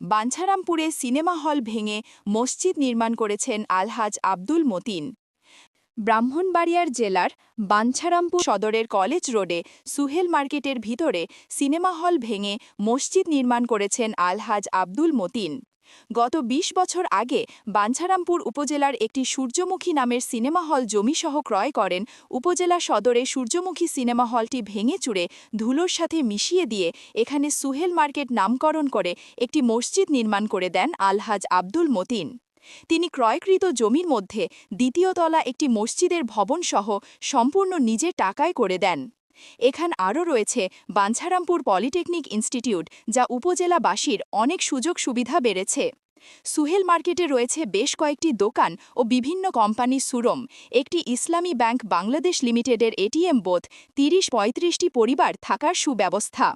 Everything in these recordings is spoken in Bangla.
বাঞ্ছারামপুরে সিনেমা হল ভেঙে মসজিদ নির্মাণ করেছেন আলহাজ আব্দুল মতিন। ব্রাহ্মণবাড়িয়ার জেলার বাঞ্ছারামপুর সদরের কলেজ রোডে সুহেল মার্কেটের ভিতরে সিনেমা হল ভেঙে মসজিদ নির্মাণ করেছেন আলহাজ আব্দুল মতিন। গত ২০ বছর আগে বাঞ্ছারামপুর উপজেলার একটি সূর্যমুখী নামের সিনেমা হল জমিসহ ক্রয় করেন। উপজেলা সদরে সূর্যমুখী সিনেমা হলটি ভেঙে চুড়ে ধুলোর সাথে মিশিয়ে দিয়ে এখানে সুহেল মার্কেট নামকরণ করে একটি মসজিদ নির্মাণ করে দেন আলহাজ আব্দুল মতিন। তিনি ক্রয়কৃত জমির মধ্যে দ্বিতীয় তলা একটি মসজিদের ভবনসহ সম্পূর্ণ নিজের টাকায় করে দেন। এখান আরও রয়েছে বাঞ্ছারামপুর পলিটেকনিক ইনস্টিটিউট, যা উপজেলাবাসীর অনেক সুযোগ সুবিধা বেড়েছে। সুহেল মার্কেটে রয়েছে বেশ কয়েকটি দোকান ও বিভিন্ন কোম্পানি সুরম। একটি ইসলামী ব্যাংক বাংলাদেশ লিমিটেডের এটিএম বোধ তিরিশ পঁয়ত্রিশটি পরিবার থাকার সুব্যবস্থা।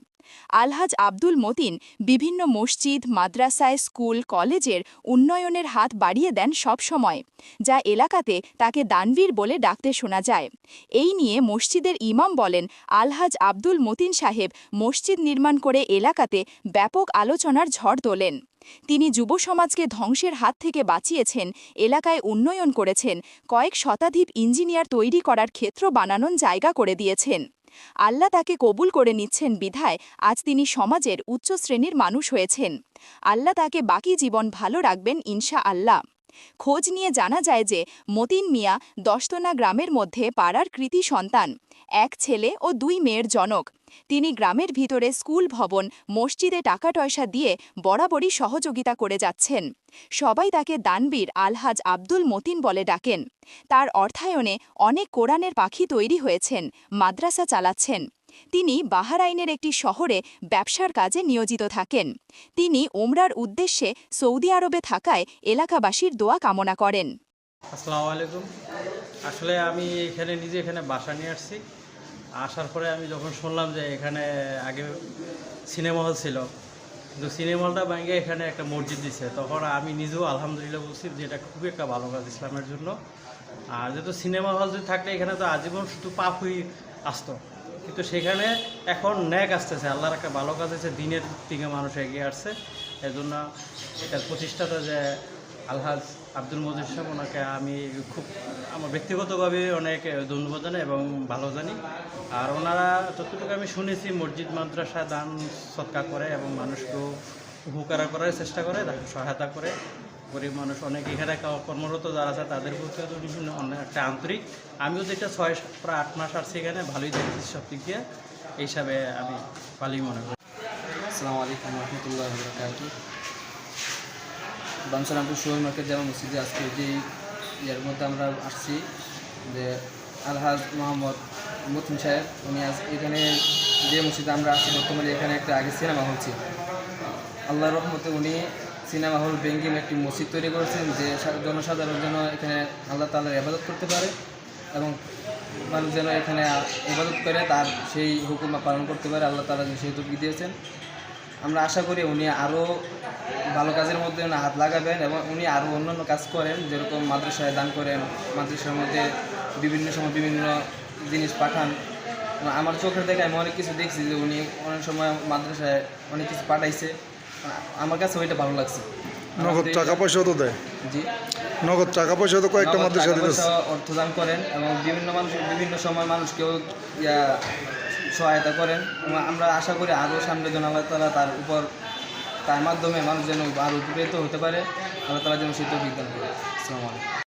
আলহাজ আব্দুল মতিন বিভিন্ন মসজিদ, মাদ্রাসায়, স্কুল, কলেজের উন্নয়নের হাত বাড়িয়ে দেন সব সময়, যা এলাকাতে তাকে দানবীর বলে ডাকতে শোনা যায়। এই নিয়ে মসজিদের ইমাম বলেন, আলহাজ আব্দুল মতিন সাহেব মসজিদ নির্মাণ করে এলাকাতে ব্যাপক আলোচনার ঝড় তোলেন। তিনি যুব সমাজকে ধ্বংসের হাত থেকে বাঁচিয়েছেন, এলাকায় উন্নয়ন করেছেন, কয়েক শতাধিক ইঞ্জিনিয়ার তৈরি করার ক্ষেত্র বানানোর জায়গা করে দিয়েছেন। আল্লাহ তাকে কবুল করে নিচ্ছেন বিধায় আজ তিনি সমাজের উচ্চ শ্রেণির মানুষ হয়েছেন। আল্লাহ তাকে বাকি জীবন ভালো রাখবেন ইনশা আল্লাহ খোঁজ নিয়ে জানা যায় যে মতিন মিয়া দশতনা গ্রামের মধ্যে পাড়ার কৃতি সন্তান। এক ছেলে ও দুই মেয়ের জনক। তিনি গ্রামের ভিতরে স্কুল, ভবন, মসজিদে টাকা পয়সা দিয়ে বরাবরই সহযোগিতা করে যাচ্ছেন। সবাই তাকে দানবীর আলহাজ আব্দুল মতিন বলে ডাকেন। তার অর্থায়নে অনেক কোরআনের পাখি তৈরি হয়েছেন, মাদ্রাসা চালাচ্ছেন। তিনি বাহারাইনের একটি শহরে ব্যবসার কাজে নিয়োজিত থাকেন। তিনি ওমরার উদ্দেশ্যে সৌদি আরবে থাকায় এলাকাবাসীর দোয়া কামনা করেন। আসসালামু আলাইকুম। আসলে আমি এখানে, নিজে এখানে বাসা নিয়ে আসছি। আসার পরে আমি যখন শুনলাম যে এখানে আগে সিনেমা হল ছিল, কিন্তু সিনেমা হলটা ভেঙে এখানে একটা মসজিদ দিছে। তখন আমি নিজেও আলহামদুলিল্লাহ বলছি যে এটা খুবই একটা ভালো কাজ ইসলামের জন্য। আর যেহেতু সিনেমা হল যদি থাকলে এখানে তো আজীবন শুধু পাপই আসতো। কিন্তু সেখানে এখন ন্যাক আসতেছে, আল্লাহর একটা ভালো কাজ আছে দিনের দিকে মানুষ এগিয়ে আসছে। এই জন্য এটার প্রতিষ্ঠাতা যে আলহাজ আব্দুল মজিদ সাহেব, ওনাকে আমি খুব, আমার ব্যক্তিগতভাবে অনেক ধন্যবাদ জানাই এবং ভালো জানি। আর ওনারা যতটুকু আমি শুনেছি, মসজিদ, মাদ্রাসা দান সৎকার করে এবং মানুষকেও উপকার করার চেষ্টা করে, তাকে সহায়তা করে। গরিব মানুষ অনেক এখানে কর্মরত যারা আছে, তাদের প্রতি বিভিন্ন একটা আন্তরিক। আমিও যেটা ছয়, প্রায় আট মাস আসছি এখানে, ভালোই দেখেছি সব দিক দিয়ে। এই হিসাবে আমি ভালোই মনে করি। আসসালামু আলাইকুম রহমতুল্লাহ বাঞ্ছারামপুর শহীদ মার্কেট জামা মসজিদে আজকে যে ইয়ার মধ্যে আমরা আসছি, যে আলহাজ মোহাম্মদ মতিন সাহেব, উনি আজ এখানে যে মসজিদে আমরা আসছি বর্তমানে এখানে একটা আগে সিনেমা হল ছিল। আল্লাহ রহমতে উনি সিনেমা হল বেঙ্গিম একটি মসজিদ তৈরি করেছেন, যে জনসাধারণ যেন এখানে আল্লাহ তালার ইবাদত করতে পারে এবং মানুষ যেন এখানে ইবাদত করে, তার সেই হুকুম পালন করতে পারে, আল্লাহ তালা সেই তৌফিক দিয়েছেন। আমরা আশা করি উনি আরও ভালো কাজের মধ্যে উনি হাত লাগাবেন এবং উনি আরও অন্যান্য কাজ করেন যেরকম মাদ্রাসায় দান করেন মাদ্রাসার মধ্যে বিভিন্ন সময় বিভিন্ন জিনিস পাঠান। আমার চোখের দেখে আমি অনেক কিছু দেখছি যে উনি অনেক সময় মাদ্রাসায় অনেক কিছু পাঠাইছে। আমার কাছে ওইটা ভালো লাগছে। নগদ টাকা পয়সাও তো দেয়। জি। নগদ টাকা পয়সা তো কয়েকটা মাদ্রাসা টাকা দিতেছে। অর্থদান করেন এবং বিভিন্ন মানুষ বিভিন্ন সময় মানুষকেও ইয়া সহায়তা করেন আমরা আশা করি আরও সামনে যেন আল্লাহ তালা তার উপর, তার মাধ্যমে মানুষ যেন আরও উপকৃত হতে পারে, আল্লাহ তালা যেন সেটা বিজ্ঞান করে